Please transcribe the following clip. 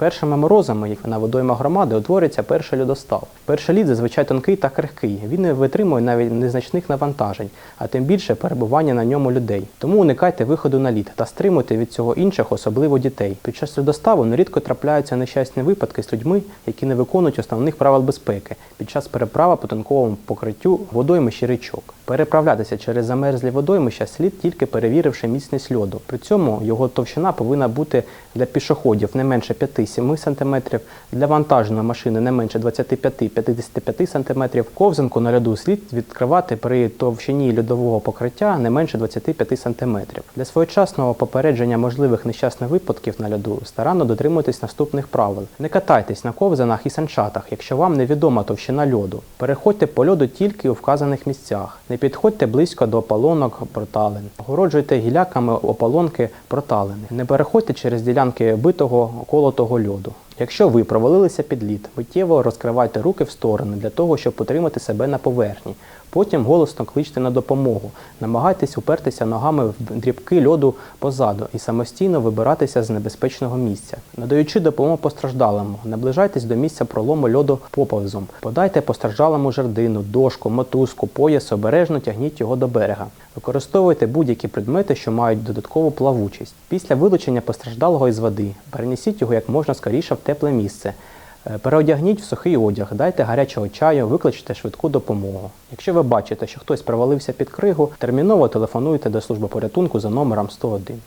першими морозами, як на водойма громади, утворюється перший льодостав. Перший лід зазвичай тонкий та крихкий. Він не витримує навіть незначних навантажень, а тим більше перебування на ньому людей. Тому уникайте виходу на лід та стримуйте від цього інших, особливо дітей. Під час льодоставу нерідко трапляються нещасні випадки з людьми, які не виконують основних правил безпеки під час переправи по тонковому покриттю водоймищ і річок. Переправлятися через замерзлі водоймища слід тільки перевіривши міцність льоду. При цьому його товщина повинна бути для пішоходів не менше 5-7 см, для вантажної машини не менше 25-55 см. Ковзанку на льоду слід відкривати при товщині льодового покриття не менше 25 см. Для своєчасного попередження можливих нещасних випадків на льоду старанно дотримуйтесь наступних правил. Не катайтесь на ковзанах і санчатах, якщо вам невідома товщина льоду. Переходьте по льоду тільки у вказаних місцях. Не підходьте близько до опалонок проталин. Огороджуйте гіляками опалонки проталини. Не переходьте через ділянки битого колотого льоду. Якщо ви провалилися під лід, миттєво розкривайте руки в сторони для того, щоб утримати себе на поверхні. Потім голосно кличте на допомогу. Намагайтесь упертися ногами в дрібки льоду позаду і самостійно вибиратися з небезпечного місця. Надаючи допомогу постраждалому, наближайтесь до місця пролому льоду поповзом. Подайте постраждалому жердину, дошку, мотузку, пояс, обережно тягніть його до берега. Використовуйте будь-які предмети, що мають додаткову плавучість. Після вилучення постраждалого із води перенесіть його як можна скоріше в тепле місце. Е, Переодягніть в сухий одяг, дайте гарячого чаю, викличте швидку допомогу. Якщо ви бачите, що хтось провалився під кригу, терміново телефонуйте до служби порятунку за номером 101.